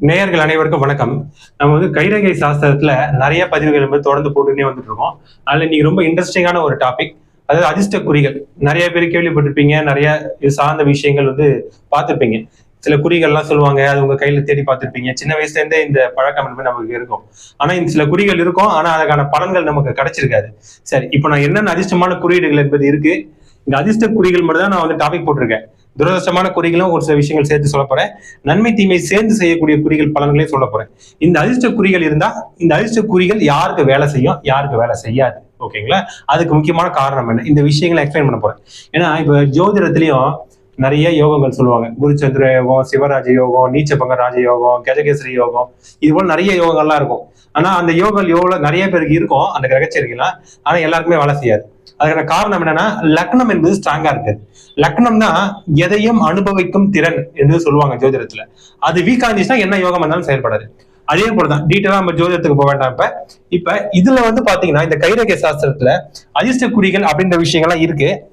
நேயர்கள் அனைவருக்கும் வணக்கம். நம்ம வந்து கைரகை சாஸ்திரத்துல நிறைய பதிவுகள் வந்து தொடர்ந்து போட்டுக்கிட்டே வந்துட்டு இருக்கோம். அதுல இன்னைக்கு ரொம்ப இன்ட்ரெஸ்டிங்கான ஒரு டாபிக் அதாவது அதிர்ஷ்ட குறிகள். நிறைய பேர் கேள்விப்பட்டிருப்பீங்க. நிறைய இது சார்ந்த விஷயங்கள் வந்து பார்த்திருப்பீங்க. சில குறிகள்லாம் சொல்லுவாங்க. அது உங்க கையில தேடி பார்த்திருப்பீங்க. சின்ன வயசுல இருந்தே இந்த பழக்கம் என்பது நமக்கு இருக்கும். ஆனா இந்த சில குறிகள் இருக்கும். ஆனா அதுக்கான பலன்கள் நமக்கு கிடைச்சிருக்காது. சரி இப்போ நான் என்னென்ன அதிர்ஷ்டமான குறியீடுகள் என்பது இருக்கு? இந்த அதிர்ஷ்ட குறிகள் மட்டும் தான் நான் வந்து டாபிக் போட்டிருக்கேன். துரதிருஷ்டமான குறிகளும் ஒரு சில விஷயங்கள் சேர்த்து சொல்ல போறேன். நன்மை தீமை சேர்ந்து செய்யக்கூடிய குறிகள் பலன்களையும் சொல்ல போறேன். இந்த அதிர்ஷ்ட குறிகள் இருந்தா இந்த அதிர்ஷ்ட குறிகள் யாருக்கு வேலை செய்யும்? யாருக்கு வேலை செய்யாது. ஓகேங்களா? அதுக்கு முக்கியமான காரணம் என்ன? இந்த விஷயங்களை எக்ஸ்பிளைன் பண்ண போறேன். ஏன்னா இப்ப ஜோதிடத்திலையும் நிறைய யோகங்கள் சொல்லுவாங்க. குருச்சந்திர யோகம் சிவராஜ யோகம் நீச்சபங்க ராஜ யோகம் கஜகேசரி யோகம் இது போல நிறைய யோகங்கள்லாம் இருக்கும். ஆனா அந்த யோகங்கள் எவ்வளவு நிறைய பேருக்கு இருக்கும். அந்த கிரகச்சரிக்கலாம் ஆனா எல்லாருக்குமே வேலை செய்யாது. அதுக்கான காரணம் என்னன்னா லக்னம் என்பது ஸ்ட்ராங்கா இருக்கு. லக்னம்னா எதையும் அனுபவிக்கும் திறன் என்று சொல்லுவாங்க ஜோதிடத்துல. அது வீக்கா இருந்துச்சுன்னா என்ன யோகம் இருந்தாலும் செயல்படாது. அதே போலதான் டீட்டெயிலா நம்ம ஜோதிடத்துக்கு போக வேண்டாம் இப்ப. இப்ப இதுல வந்து பாத்தீங்கன்னா இந்த கைரேகை சாஸ்திரத்துல அதிர்ஷ்ட குறிகள் அப்படின்ற விஷயங்கள்லாம் இருக்கு.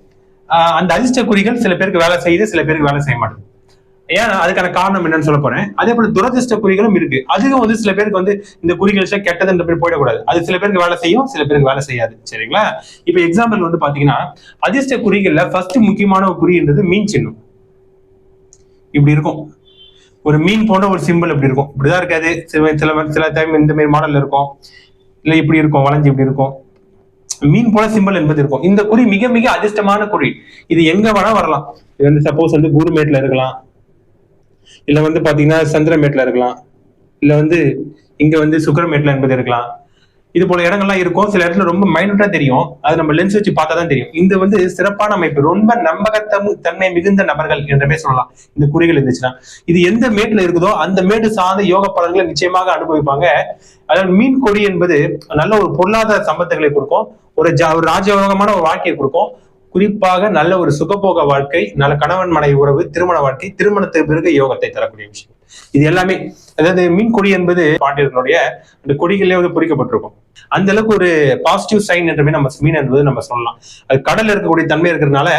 ஆஹ் அந்த அதிர்ஷ்ட குறிகள் சில பேருக்கு வேலை செய்யுது சில பேருக்கு வேலை செய்ய மாட்டேங்குது ஏன்? அதுக்கான காரணம் என்னன்னு சொல்ல போறேன். அதே போல துரதிர்ஷ்ட குறிகளும் இருக்கு. அதுவும் வந்து சில பேருக்கு வந்து இந்த குறிகள் கெட்டதுன்ற பேர் போயிடக்கூடாது. அது சில பேருக்கு வேலை செய்யும் சில பேருக்கு வேலை செய்யாது. சரிங்களா? இப்ப எக்ஸாம்பிள் வந்து பாத்தீங்கன்னா அதிர்ஷ்ட குறிகள்ல ஃபர்ஸ்ட் முக்கியமான ஒரு குறின்றது மீன் சின்னம். இப்படி இருக்கும். ஒரு மீன் போன்ற ஒரு சிம்பிள் இப்படி இருக்கும். இப்படிதான் இருக்காது. சில சில சில டைம் இந்த மாதிரி மாடல் இருக்கும். இல்ல இப்படி இருக்கும் வளைஞ்சு இப்படி இருக்கும். மீன் போல சிம்பிள் என்பது இருக்கும். இந்த குறி மிக மிக அதிர்ஷ்டமான குறி. இது எங்க வேணா வரலாம். இது வந்து சப்போஸ் வந்து குருமேட்ல இருக்கலாம். இல்ல வந்து பாத்தீங்கன்னா சந்திரமேட்ல இருக்கலாம். இல்ல வந்து இங்க வந்து சுக்கரமேட்ல என்பது இருக்கலாம். இது போல இடங்கள்லாம் இருக்கும். சில இடத்துல ரொம்ப மைனூட்டா தெரியும். அது நம்ம லென்ஸ் வச்சு பார்த்தா தான் தெரியும். இந்த வந்து சிறப்பான அமைப்பு ரொம்ப நம்பகத்தம் தன்மை மிகுந்த நபர்கள் என்றமே சொல்லலாம். இந்த குறிகள் இருந்துச்சுன்னா. இது எந்த மேட்ல இருக்குதோ அந்த மேடு சார்ந்த யோக பலன்களை நிச்சயமாக அனுபவிப்பாங்க. அதாவது மீன் கொடி என்பது நல்ல ஒரு பொருளாதார சம்பத்துகளை கொடுக்கும். ஒரு ஜா ஒரு ராஜயோகமான ஒரு வாழ்க்கையை கொடுக்கும். குறிப்பாக நல்ல ஒரு சுகபோக வாழ்க்கை நல்ல கணவன் மனைவி உறவு திருமண வாழ்க்கை திருமணத்துக்கு பிறகு யோகத்தை தரக்கூடிய விஷயம். இது எல்லாமே அதாவது மீன் கொடி என்பது பாண்டியர்களுடைய அந்த கொடிகளே வந்து பொறிக்கப்பட்டிருக்கும். அந்த அளவுக்கு ஒரு பாசிட்டிவ் சைன் என்றமே நம்ம மீன் என்பது நம்ம சொல்லலாம். அது கடல்ல இருக்கக்கூடிய தன்மை இருக்கிறதுனால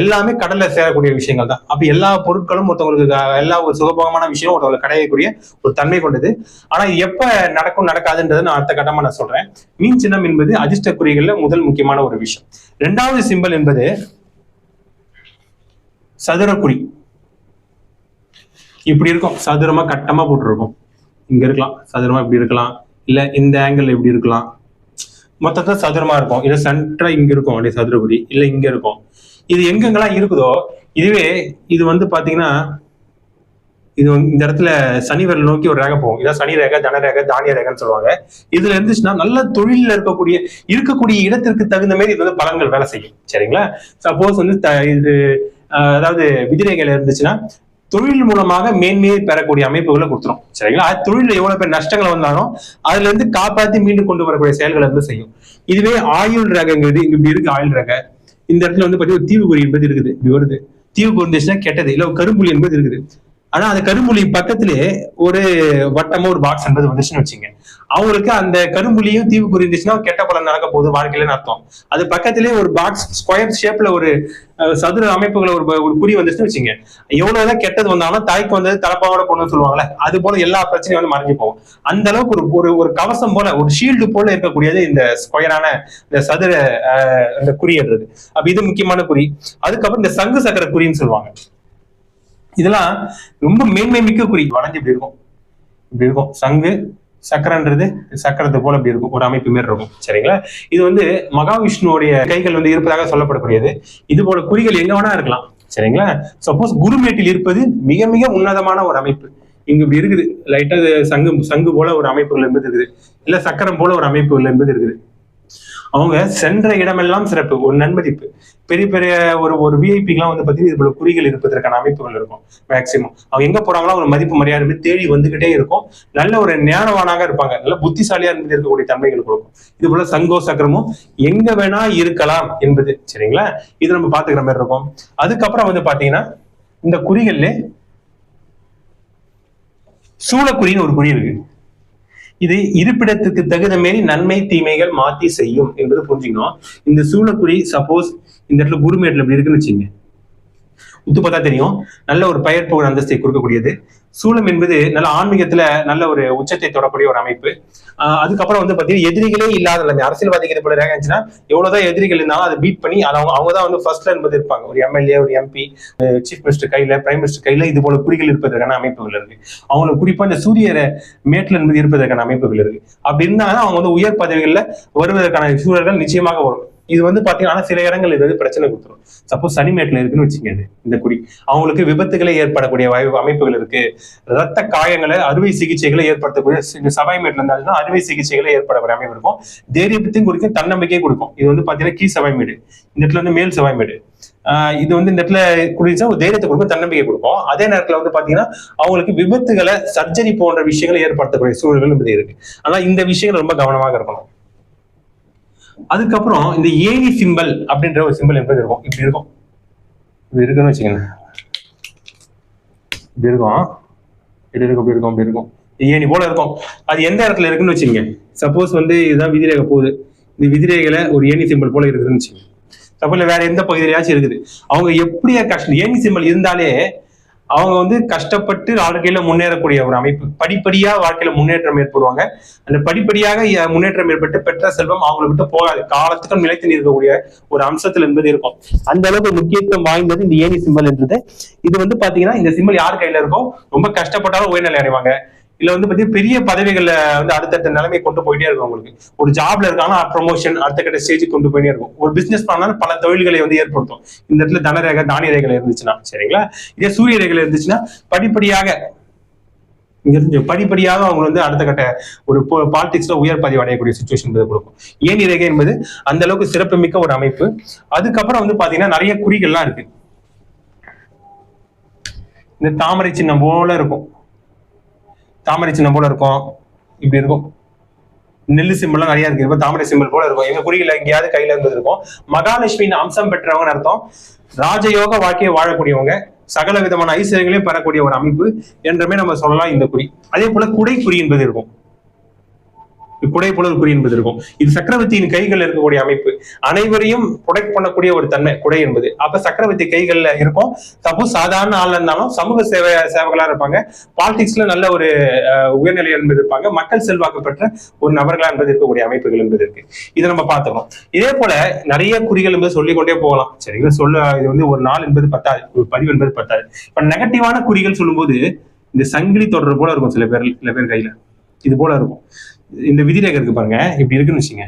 எல்லாமே கடல்ல சேரக்கூடிய விஷயங்கள் தான். அப்ப எல்லா பொருட்களும் ஒருத்தவங்களுக்கு எல்லா ஒரு சுகபோகமான விஷயம் ஒருத்தவங்களுக்கு கிடையக்கூடிய ஒரு தன்மை கொண்டது. ஆனா எப்ப நடக்கும் நடக்காதுன்றதை நான் அடுத்த கட்டமா நான் சொல்றேன். மீன் சின்னம் என்பது அதிர்ஷ்ட குறிகள்ல முதல் முக்கியமான ஒரு விஷயம். ரெண்டாவது சிம்பல் என்பது சதுரக்குறி. இப்படி இருக்கும். சதுரமா கட்டமா போட்டிருக்கும். இங்க இருக்கலாம். சதுரமா இப்படி இருக்கலாம். இல்ல இந்த ஆங்கிள் இப்படி இருக்கலாம். மொத்தத்தை சதுரமா இருக்கும். இல்ல சென்டரா இங்க இருக்கும். அப்படியே சதுரக்குடி இல்ல இங்க இருக்கும். இது எங்கெங்கெல்லாம் இருக்குதோ இதுவே இது வந்து பாத்தீங்கன்னா இது இந்த இடத்துல சனி விரல் நோக்கி ஒரு ரேகை போகும். இதான் சனி ரேகை தன ரேகை தானிய ரேகைன்னு சொல்லுவாங்க. இதுல இருந்துச்சுன்னா நல்ல தொழில்ல இருக்கக்கூடிய இருக்கக்கூடிய இடத்திற்கு தகுந்த மாதிரி இது வந்து பலன்கள் வேலை செய்யும். சரிங்களா? சப்போஸ் வந்து த- இது அதாவது விதிரேகையில இருந்துச்சுன்னா தொழில் மூலமாக மேன்மையை பெறக்கூடிய அமைப்புகளை கொடுத்துரும். சரிங்களா? அது தொழில எவ்வளவு பேர் நஷ்டங்கள் வந்தாலும் அதுல இருந்து காப்பாத்தி மீண்டும் கொண்டு வரக்கூடிய செயல்களை வந்து செய்யும். இதுவே ஆயுள் ரகங்கிறது. இங்க இப்படி இருக்கு ஆயுள் ரக. இந்த இடத்துல வந்து பாத்தீங்கன்னா தீவுக்குறி என்பது இருக்குது. இப்படி வருது. தீவு இருந்துச்சுன்னா கெட்டது. இல்ல கரும்புலி என்பது இருக்குது. ஆனா அந்த கரும்புலி பக்கத்திலே ஒரு வட்டமா ஒரு பாக்ஸ் என்பது வந்துச்சுன்னு வச்சுங்க. அவங்களுக்கு அந்த கரும்புலியும் தீவு குறி இருந்துச்சுன்னா கெட்ட பலன் நடக்க போகுது வாழ்க்கையிலன்னு அர்த்தம். அது பக்கத்திலே ஒரு பாக்ஸ் ஸ்கொயர் ஷேப்ல ஒரு அஹ், சதுர அமைப்புகளை ஒரு ஒரு குறி வந்துச்சுன்னு வச்சுங்க. எவ்வளவுதான் கெட்டது வந்தாலும் தாய்க்கு வந்தது தலப்பாவோட போடணும்னு சொல்லுவாங்கல்ல அது போல எல்லா பிரச்சனையும் வந்து மறைஞ்சு போகும். அந்த அளவுக்கு ஒரு ஒரு ஒரு கவசம் போல ஒரு ஷீல்டு போல இருக்கக்கூடியது இந்த ஸ்கொயரான இந்த சதுர அஹ், இந்த குறியன்றது அப்ப இது முக்கியமான குறி அதுக்கப்புறம் இந்த சங்கு சக்கர குறின்னு சொல்லுவாங்க. இதெல்லாம் ரொம்ப மேன்மை மிக்க குறி வளைஞ்சு இப்படி இருக்கும். இப்படி இருக்கும். சங்கு சக்கரன்றது சக்கரத்தை போல இப்படி இருக்கும். ஒரு அமைப்பு மாரி இருக்கும். சரிங்களா? இது வந்து மகாவிஷ்ணுவோடைய கைகள் வந்து இருப்பதாக சொல்லப்படக்கூடியது. இது போல குறிகள் எங்க வேணா இருக்கலாம். சரிங்களா? சப்போஸ் குருமேட்டில் இருப்பது மிக மிக உன்னதமான ஒரு அமைப்பு. இங்க இப்படி இருக்குது. லைட்டா சங்கு சங்கு போல ஒரு அமைப்புகள் என்பது இருக்குது. இல்ல சக்கரம் போல ஒரு அமைப்புகள் என்பது இருக்குது. அவங்க சென்ற இடமெல்லாம் சிறப்பு ஒரு நன்மதிப்பு. பெரிய பெரிய ஒரு ஒரு விஐபிக்கெல்லாம் வந்து பார்த்தீங்கன்னா இது போல குறிகள் இருப்பதற்கான அமைப்புகள் இருக்கும் மேக்சிமம் அவங்க எங்க போறாங்களோ ஒரு மதிப்பு மரியாதை தேடி வந்துகிட்டே இருக்கும். நல்ல ஒரு ஞானவானாக இருப்பாங்க. நல்ல புத்திசாலியா இருந்து இருக்கக்கூடிய தன்மைகள் கொடுக்கும். இது போல சங்கோ சக்கரமும் எங்க வேணா இருக்கலாம் என்பது. சரிங்களா? இது நம்ம பாத்துக்கிற மாதிரி இருக்கும். அதுக்கப்புறம் வந்து பாத்தீங்கன்னா இந்த குறிகள்ல சூளக்குறின்னு ஒரு குறி இருக்கு. இது இருப்பிடத்துக்கு தகுந்த மாரி நன்மை தீமைகள் மாத்தி செய்யும் என்பது புரிஞ்சுக்கணும். இந்த சூழக்குடி சப்போஸ் இந்த இடத்துல குருமேட்ல இப்படி இருக்குன்னு வச்சுங்க உத்து பார்த்தா தெரியும். நல்ல ஒரு பெயர் புகழ் அந்தஸ்தை கொடுக்கக்கூடியது. சூலம் என்பது நல்ல ஆன்மீகத்துல நல்ல ஒரு உச்சத்தை தொடக்கூடிய ஒரு அமைப்பு. அதுக்கப்புறம் வந்து பாத்தீங்கன்னா எதிரிகளே இல்லாத நிலைமை. அரசியல்வாதிகள் இது போல இருந்துச்சுன்னா எவ்வளவுதான் எதிரிகள் இருந்தாலும் அதை பீட் பண்ணி அதை அவங்க அவங்க தான் வந்து ஃபர்ஸ்ட்ல என்பது இருப்பாங்க. ஒரு எம்எல்ஏ ஒரு எம்பி சீஃப் மினிஸ்டர் கையில பிரைம் மினிஸ்டர் கையில இது போல குறிகள் இருப்பதற்கான அமைப்புகள் இருக்கு. அவங்களுக்கு குறிப்பா இந்த சூரிய மேட்டில் என்பது இருப்பதற்கான அமைப்புகள் இருக்கு. அப்படி இருந்தாலும் அவங்க வந்து உயர் பதவிகள்ல வருவதற்கான சூழல்கள் நிச்சயமாக வரும். இது வந்து பாத்தீங்கன்னா சில இடங்கள் இது வந்து பிரச்சனை கொடுத்துரும். சப்போஸ் சனிமேட்ல இருக்குன்னு வச்சுங்க இந்த குடி. அவங்களுக்கு விபத்துகளை ஏற்படக்கூடிய வாய்ப்பு அமைப்புகள் இருக்கு. ரத்த காயங்களை அறுவை சிகிச்சைகளை ஏற்படுத்தக்கூடிய இந்த சபாய் மேட்ல இருந்தாலும் அறுவை சிகிச்சைகளை ஏற்படக்கூடிய அமைப்பு இருக்கும். தைரியத்தையும் குறிக்கும் தன்னம்பிக்கையும் கொடுக்கும். இது வந்து பாத்தீங்கன்னா கீ சபாய் மேடு. இந்த இடத்துல வந்து மேல் சபாய் மேடு. ஆஹ் இது வந்து இந்த இடத்துல குடிச்சா ஒரு தைரியத்தை கொடுக்கும் தன்னம்பிக்கை கொடுக்கும். அதே நேரத்துல வந்து பாத்தீங்கன்னா அவங்களுக்கு விபத்துகளை சர்ஜரி போன்ற விஷயங்களை ஏற்படுத்தக்கூடிய சூழல்கள் இருக்கு. ஆனா இந்த விஷயங்கள் ரொம்ப கவனமாக இருக்கணும். அதுக்கப்புறம் இந்த ஏணி சிம்பிள் அப்படின்ற ஒரு சிம்பிள் எப்படி இருக்கும்? இப்படி இருக்கும். இப்படி இருக்குன்னு வச்சுக்கோங்க. இப்படி இருக்கும். இப்படி இருக்கும் இப்படி இருக்கும் இப்படி இருக்கும். ஏணி போல இருக்கும். அது எந்த இடத்துல இருக்குன்னு வச்சுங்க சப்போஸ் வந்து இதுதான் விதிரேகை போகுது. இந்த விதிரேகையில ஒரு ஏணி சிம்பிள் போல இருக்குதுன்னு வச்சுங்க சப்போஸ் வேற எந்த பகுதியிலாச்சும் இருக்குது. அவங்க எப்படியா கஷ்டம் ஏணி சிம்பிள் இருந்தாலே அவங்க வந்து கஷ்டப்பட்டு வாழ்க்கையில முன்னேறக்கூடிய ஒரு அமைப்பு. படிப்படியா வாழ்க்கையில முன்னேற்றம் ஏற்படுவாங்க. அந்த படிப்படியாக முன்னேற்றம் ஏற்பட்டு பெற்ற செல்வம் அவங்களை விட்டு போகாது. காலத்துக்கும் நிலைத்து நிற்கக்கூடிய ஒரு அம்சத்தில் என்பது இருக்கும். அந்த அளவுக்கு முக்கியத்துவம் வாய்ந்தது இந்த ஏனி சிம்பல் என்றது. இது வந்து பாத்தீங்கன்னா இந்த சிம்பல் யார் கையில இருக்கோ ரொம்ப கஷ்டப்பட்டாலும் உயர்நிலை அடைவாங்க. இல்ல வந்து பாத்தீங்கன்னா பெரிய பதவிகளை வந்து அடுத்தடுத்த நிலைமை கொண்டு போயிட்டே இருக்கும் உங்களுக்கு ஒரு ஜாப்ல இருக்காங்கன்னா ப்ரொமோஷன் அடுத்த கட்ட ஸ்டேஜுக்கு கொண்டு போயிட்டே இருக்கும். ஒரு பிசினஸ் பண்ணாலும் பல தொழில்களை வந்து ஏற்படுத்தும். இந்த இடத்துல தனரேகை தானிய ரேகை இருந்துச்சுன்னா சரிங்களா? இதே சூரிய ரேகை இருந்துச்சுன்னா படிப்படியாக இங்க இருந்து படிப்படியாக அவங்க வந்து அடுத்த கட்ட ஒரு பாலிடிக்ஸ்ல உயர் பதிவு அடையக்கூடிய சுச்சுவேஷன் என்பது கொடுக்கும். ஏன் ரேகை என்பது? அந்த அளவுக்கு சிறப்புமிக்க ஒரு அமைப்பு. அதுக்கப்புறம் வந்து பாத்தீங்கன்னா நிறைய குறிகள்லாம் இருக்கு. இந்த தாமரை சின்னம் போல இருக்கும். தாமரை சின்னம் போல இருக்கும். இப்படி இருக்கும். நெல்லு சிம்பிள்லாம் நிறைய இருக்கு. இப்போ தாமரை சிம்பிள் போல இருக்கும். எங்க குறியில எங்கேயாவது கையில இருந்தது இருக்கும். மகாலட்சுமியின் அம்சம் பெற்றவங்கன்னு அர்த்தம். ராஜயோக வாழ்க்கையை வாழக்கூடியவங்க சகல விதமான ஐஸ்வர்யங்களையும் பெறக்கூடிய ஒரு அமைப்பு என்றுமே நம்ம சொல்லலாம் இந்த குறி. அதே போல குடை குறி என்பது இருக்கும். குடை புலர் குறி என்பது இருக்கும். இது சக்கரவர்த்தியின் கைகள் இருக்கக்கூடிய அமைப்பு. அனைவரையும் ப்ரொடெக்ட் பண்ணக்கூடிய ஒரு தன்மை குடை என்பது. அப்ப சக்கரவர்த்தி கைகள்ல இருக்கும். சப்போஸ் சாதாரண ஆள் இருந்தாலும் சமூக சேவை சேவகளா இருப்பாங்க. பாலிடிக்ஸ்ல நல்ல ஒரு அஹ், உயர்நிலை என்பது இருப்பாங்க. மக்கள் செல்வாக்கு பெற்ற ஒரு நபர்களா என்பது இருக்கக்கூடிய அமைப்புகள் என்பது இருக்கு. இதை நம்ம பார்த்துக்கணும். இதே போல நிறைய குறிகள் என்பது சொல்லிக்கொண்டே போகலாம். சரிங்களா சொல்ல இது வந்து ஒரு நாள் என்பது பத்தாது. ஒரு பதிவு என்பது பத்தாது. இப்ப நெகட்டிவான குறிகள் சொல்லும்போது இந்த சங்கிலி தொடர் போல இருக்கும் சில பேர் சில பேர் கையில. இது போல இருக்கும். இந்த விதிரேகை இருக்கு பாருங்க. இப்படி இருக்குன்னு வச்சுங்க.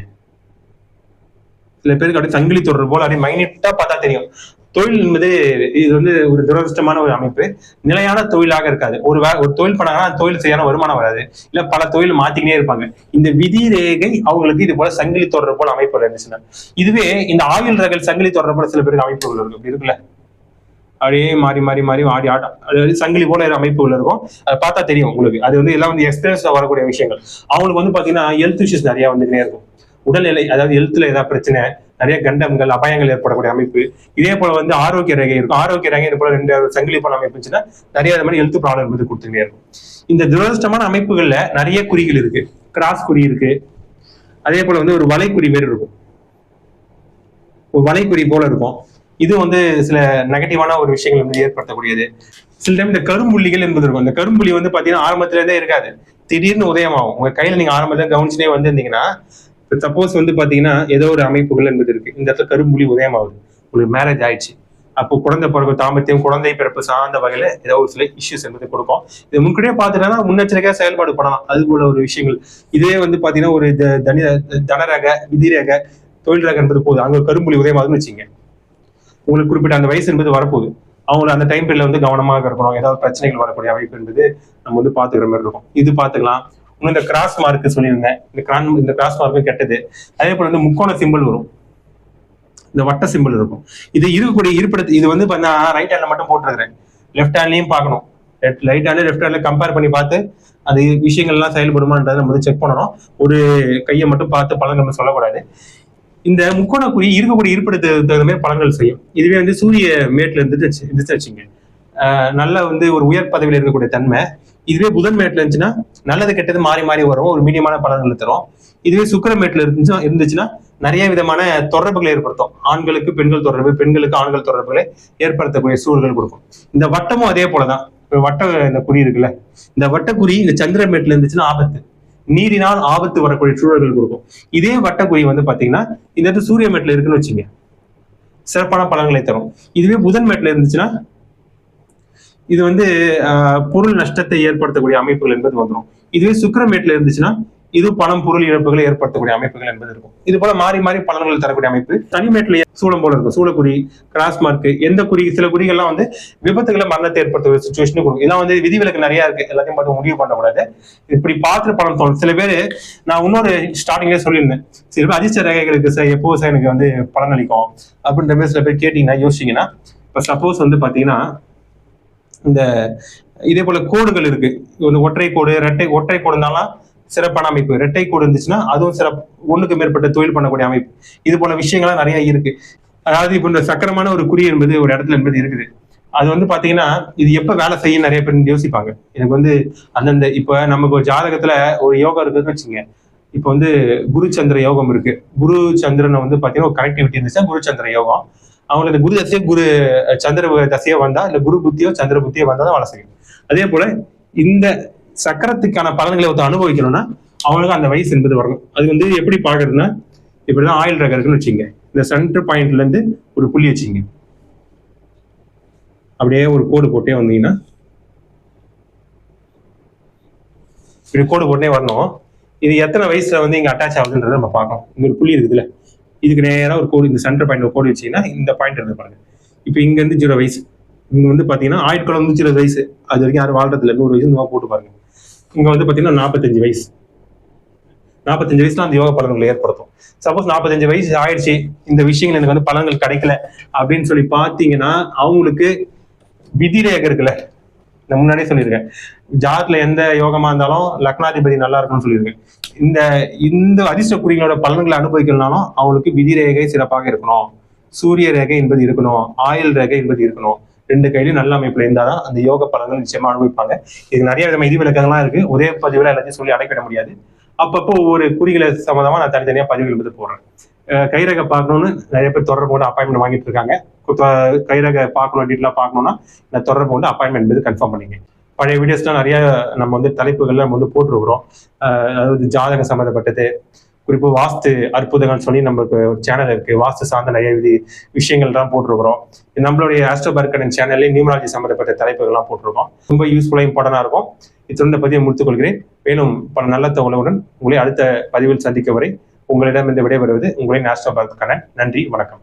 சில பேருக்கு அப்படியே சங்கிலி தொடர் போல அப்படியே மைனட்டா பார்த்தா தெரியும். தொழில் என்பது இது வந்து ஒரு துரதிருஷ்டமான ஒரு அமைப்பு. நிலையான தொழிலாக இருக்காது. ஒரு வே ஒரு தொழில் பண்ணாங்கன்னா அந்த தொழில் சரியான வருமானம் வராது. இல்ல பல தொழில் மாத்திக்கினே இருப்பாங்க. இந்த விதி ரேகை அவங்களுக்கு இது போல சங்கிலி தொடர் போல அமைப்புகள் இருந்துச்சுன்னா இதுவே இந்த ஆயுள் ரகல் சங்கிலி தொடர் போல சில பேருக்கு அமைப்புகள் இருக்கு இருக்குல்ல? அப்படியே மாறி மாறி மாறி ஆடி ஆட்டம். அது வந்து சங்கிலி போல ஒரு அமைப்புகள் இருக்கும். அதை பார்த்தா தெரியும் உங்களுக்கு. அது வந்து எல்லாம் வந்து எக்ஸ்பீரியன்ஸ்ல வரக்கூடிய விஷயங்கள். அவங்களுக்கு வந்து பாத்தீங்கன்னா ஹெல்த் இஷ்யூஸ் நிறைய வந்துகிட்டே இருக்கும். உடல்நிலை அதாவது ஹெல்த்ல ஏதாவது பிரச்சனை நிறைய கண்டங்கள் அபாயங்கள் ஏற்படக்கூடிய அமைப்பு. இதே போல வந்து ஆரோக்கிய ரேகை இருக்கும். ஆரோக்கிய ரேகை போல ரெண்டு சங்கிலி போல அமைப்பு இருந்துச்சுன்னா நிறைய அது மாதிரி ஹெல்த் ப்ராப்ளம் வந்து கொடுத்துட்டே இருக்கும். இந்த துரதிருஷ்டமான அமைப்புகள்ல நிறைய குறிகள் இருக்கு. கிராஸ் குறி இருக்கு. அதே போல வந்து ஒரு வலைக்குறி மாரி இருக்கும். ஒரு வலைக்குறி போல இருக்கும். இது வந்து சில நெகட்டிவான ஒரு விஷயங்கள் வந்து ஏற்படுத்தக்கூடியது. சில டைம் இந்த கரும்புள்ளிகள் என்பது இருக்கும். இந்த கரும்புள்ளி வந்து பாத்தீங்கன்னா ஆரம்பத்துல இருந்தே இருக்காது. திடீர்னு உதயமாகும். உங்க கையில நீங்க ஆரம்பத்துல கவனிச்சுட்டே வந்திருந்தீங்கன்னா சப்போஸ் வந்து பாத்தீங்கன்னா ஏதோ ஒரு அமைப்புகள் என்பது இருக்கு. இந்த இடத்துல கரும்புள்ளி உதயமாகுது. உங்களுக்கு மேரேஜ் ஆயிடுச்சு. அப்போ குழந்தை பிறகு தாமத்தியம் குழந்தை பிறப்பு சார்ந்த வகையில ஏதோ ஒரு சில இஷ்யூஸ் என்பது கொடுக்கும். இது முன்கூட்டியே பார்த்துட்டா முன்னெச்சரிக்கையா செயல்பாடு பண்ணலாம். அது போல ஒரு விஷயங்கள். இதே வந்து பாத்தீங்கன்னா ஒரு த- தனி தனரக விதிரக தொழில் ரக என்பது போகுது அங்க கரும்புலி உதயமாகுதுன்னு வச்சுங்க உங்களுக்கு குறிப்பிட்ட அந்த வயசு என்பது வரப்போகுது. அவங்கள அந்த டைம் பீரியட்ல வந்து கவனமாக இருக்கணும். ஏதாவது பிரச்சனைகள் வரக்கூடிய அமைப்பு என்பது நம்ம வந்து பாத்துக்கிற மாதிரி இருக்கும். இது பாத்துக்கலாம் இன்னும் இந்த கிராஸ் மார்க் சொல்லியிருந்தேன். இந்த கிரான் இந்த கிராஸ் மார்க்கும் கெட்டது. அதே போல வந்து முக்கோண சிம்பிள் வரும். இந்த வட்ட சிம்பிள் இருக்கும். இது இருக்கக்கூடிய இருப்பிடத்து இது வந்து பார்த்தா ரைட் ஹேண்ட்ல மட்டும் போட்டுருக்கிறேன். லெஃப்ட் ஹேண்ட்லயும் பார்க்கணும். ரைட் ஹேண்ட்ல லெஃப்ட் ஹேண்ட்ல கம்பேர் பண்ணி பார்த்து அது விஷயங்கள் எல்லாம் செயல்படுமான்றதை நம்ம வந்து செக் பண்ணணும். ஒரு கையை மட்டும் பார்த்து பலன் நம்ம சொல்லக்கூடாது. இந்த முக்கோண குறி இருக்கக்கூடிய இருப்பிடத்துக்கு தகுந்த மாதிரி பலன்கள் செய்யும். இதுவே வந்து சூரிய மேட்ல இருந்துட்டு இருந்துச்சு வச்சுங்க ஆஹ் நல்ல வந்து ஒரு உயர் பதவியில் இருக்கக்கூடிய தன்மை. இதுவே புதன் மேட்ல இருந்துச்சுன்னா நல்லது கெட்டது மாறி மாறி வரும். ஒரு மீடியமான பலன்களை தரும். இதுவே சுக்கர மேட்ல இருந்துச்சுன்னா இருந்துச்சுன்னா நிறைய விதமான தொடர்புகளை ஏற்படுத்தும். ஆண்களுக்கு பெண்கள் தொடர்பு பெண்களுக்கு ஆண்கள் தொடர்புகளை ஏற்படுத்தக்கூடிய சூழல்கள் கொடுக்கும். இந்த வட்டமும் அதே போலதான். இப்ப வட்ட இந்த குறி இருக்குல்ல. இந்த வட்டக்குறி இந்த சந்திரமேட்ல இருந்துச்சுன்னா ஆபத்து. நீரினால் ஆபத்து வரக்கூடிய சூழல்கள் கொடுக்கும். இதே வட்டக்குறி வந்து பாத்தீங்கன்னா இந்த இடத்துல சூரிய மேட்ல இருக்குன்னு வச்சுங்க. சிறப்பான பலன்களை தரும். இதுவே புதன் மேட்ல இருந்துச்சுன்னா இது வந்து ஆஹ், பொருள் நஷ்டத்தை ஏற்படுத்தக்கூடிய அமைப்புகள் என்பது வந்துடும் இதுவே சுக்கரமேட்ல இருந்துச்சுன்னா இது பணம் பொருள் இழப்புகளை ஏற்படுத்தக்கூடிய அமைப்புகள் என்பது இருக்கும். இது போல மாறி மாறி பலன்கள் தரக்கூடிய அமைப்பு. தனிமேட்ல சூழம் போல இருக்கும். சூழக்குறி கிராஸ் மார்க் எந்த குறி சில குறிகள்லாம் வந்து விபத்துகளை மரணத்தை ஏற்படுத்தக்கூடிய சுச்சுவேஷன் கொடுக்கும். இதெல்லாம் வந்து விதிவிலக்கு நிறைய இருக்கு. எல்லாத்தையும் பார்த்து முடிவு பண்ணக்கூடாது. இப்படி பார்த்து பணம் தோணும். சில பேர் நான் இன்னொரு ஸ்டார்டிங்லேயே சொல்லியிருந்தேன். சில பேர் அதிர்ஷ்ட ரேகைகளுக்கு சார் எப்போ சார் எனக்கு வந்து பலன் அளிக்கும் அப்படின்ற மாதிரி சில பேர் கேட்டீங்கன்னா யோசிச்சிங்கன்னா இப்போ சப்போஸ் வந்து பார்த்தீங்கன்னா இந்த இதே போல கோடுகள் இருக்கு. இந்த ஒற்றை கோடு இரட்டை ஒற்றை கோடு சிறப்பான அமைப்பு. இரட்டை கூடு இருந்துச்சுன்னா அதுவும் சிறப்பு ஒண்ணுக்கு மேற்பட்ட தொழில் பண்ணக்கூடிய அமைப்பு. இது போல விஷயங்கள்லாம் நிறைய இருக்கு. அதாவது இப்போ இந்த சக்கரமான ஒரு குறி என்பது ஒரு இடத்துல என்பது இருக்குது. அது வந்து பாத்தீங்கன்னா இது எப்ப வேலை செய்ய நிறைய பேர் யோசிப்பாங்க. எனக்கு வந்து அந்தந்த இப்ப நமக்கு ஒரு ஜாதகத்துல ஒரு யோகா இருக்குதுன்னு வச்சுங்க இப்போ வந்து குரு சந்திர யோகம் இருக்கு. குரு சந்திரனை வந்து பாத்தீங்கன்னா ஒரு கனெக்டிவிட்டி இருந்துச்சுன்னா குரு சந்திர யோகம். அவங்களுக்கு குரு தசையோ குரு சந்திர தசையோ வந்தா இல்ல குரு புத்தியோ சந்திர புத்தியோ வந்தா தான் வேலை செய்யும். அதே போல இந்த சக்கரத்துக்கான பலன்களை ஒருத்தர் அனுபவிக்கணும்னா அவங்களுக்கு அந்த வயசு என்பது வரணும். அது வந்து எப்படி பாக்குறதுன்னா இப்படிதான் ஆயில் ரகம் இருக்குன்னு வச்சுங்க இந்த சென்டர் பாயிண்ட்ல இருந்து ஒரு புள்ளி வச்சுங்க அப்படியே ஒரு கோடு போட்டே வந்தீங்கன்னா இப்படி கோடு போட்டே வரணும். இது எத்தனை வயசுல வந்து இங்க அட்டாச் ஆகுதுன்றத நம்ம பார்க்கணும். இங்க ஒரு புள்ளி இருக்குதுல்ல. இதுக்கு நேராக ஒரு கோடு இந்த சென்டர் பாயிண்ட் கோடு வச்சீங்கன்னா இந்த பாயிண்ட் இருந்து பாருங்க. இப்போ இங்க இருந்து ஜீரோ வயசு. இங்க வந்து பாத்தீங்கன்னா ஆயுட்காலம் வந்து ஜீரோ வயசு. அது வரைக்கும் யாரும் வாழ்றதுல நூறு வயசு போட்டு பாருங்க. இங்கே வந்து பார்த்தீங்கன்னா நாற்பத்தஞ்சு வயசு. நாற்பத்தஞ்சு வயசுல அந்த யோக பலன்களை ஏற்படுத்தும். சப்போஸ் நாற்பத்தஞ்சு வயசு ஆயிடுச்சு இந்த விஷயங்கள் எனக்கு வந்து பலன்கள் கிடைக்கல அப்படின்னு சொல்லி பார்த்தீங்கன்னா அவங்களுக்கு விதிரேக இருக்குல்ல. நான் முன்னாடியே சொல்லியிருக்கேன். ஜாதத்துல எந்த யோகமா இருந்தாலும் லக்னாதிபதி நல்லா இருக்கும்னு சொல்லியிருக்கேன். இந்த இந்த அதிர்ஷ்ட குறிகளோட பலன்களை அனுபவிக்கணும்னாலும் அவங்களுக்கு விதி ரேகை சிறப்பாக இருக்கணும். சூரிய ரேகை என்பது இருக்கணும். ஆயுள் ரேகை என்பது இருக்கணும். ரெண்டு கையிலும் நல்ல அமைப்புல இருந்தாதான் அந்த யோக பலன்கள் நிச்சயமா அனுபவிப்பாங்க. இது நிறைய விதமான இது விலக்கங்கள்லாம் இருக்கு. ஒரே பதிவுல எல்லாத்தையும் சொல்லி அடைக்கிட முடியாது. அப்பப்போ ஒவ்வொரு குறிகளை சம்மந்தமா நான் தனித்தனியா பதிவுகள் வந்து போடுறேன். கைரக பார்க்கணும்னு நிறைய பேர் தொடர்பு கொண்டு அப்பாயின்மெண்ட் வாங்கிட்டு இருக்காங்க. கைரக பார்க்கணும் டீட்டெயிலாக பார்க்கணும்னா நான் தொடர்பு கொண்டு அப்பாயின்மெண்ட் என்பது கன்ஃபார்ம் பண்ணிங்க. பழைய வீடியோஸ்லாம் நிறைய நம்ம வந்து தலைப்புகள்லாம் நம்ம வந்து போட்டிருக்கிறோம். அதாவது ஜாதகம் சம்மந்தப்பட்டது குறிப்பு வாஸ்து அற்புதங்கள்னு சொல்லி நம்மளுக்கு ஒரு சேனல் இருக்கு. வாஸ்து சார்ந்த நிறைய விதி விஷயங்கள் தான் போட்டிருக்கிறோம் நம்மளுடைய ஆஸ்ட்ரோ பார்க்கடன் சேனல்லே நியூமராலஜி சம்மந்தப்பட்ட தலைப்புகள்லாம் போட்டிருக்கோம். ரொம்ப யூஸ்ஃபுல்லாக இம்பார்ட்டண்டாக இருக்கும். இத்துடன் இந்த பதிவை முடித்துக்கொள்கிறேன் மேலும் பல நல்ல தகவலுடன் உங்களை அடுத்த பதிவில் சந்திக்க வரை உங்களிடம் இந்த விடைபெறுவது உங்களின் ஆஸ்ட்ரோ பார்க்கடன் நன்றி வணக்கம்.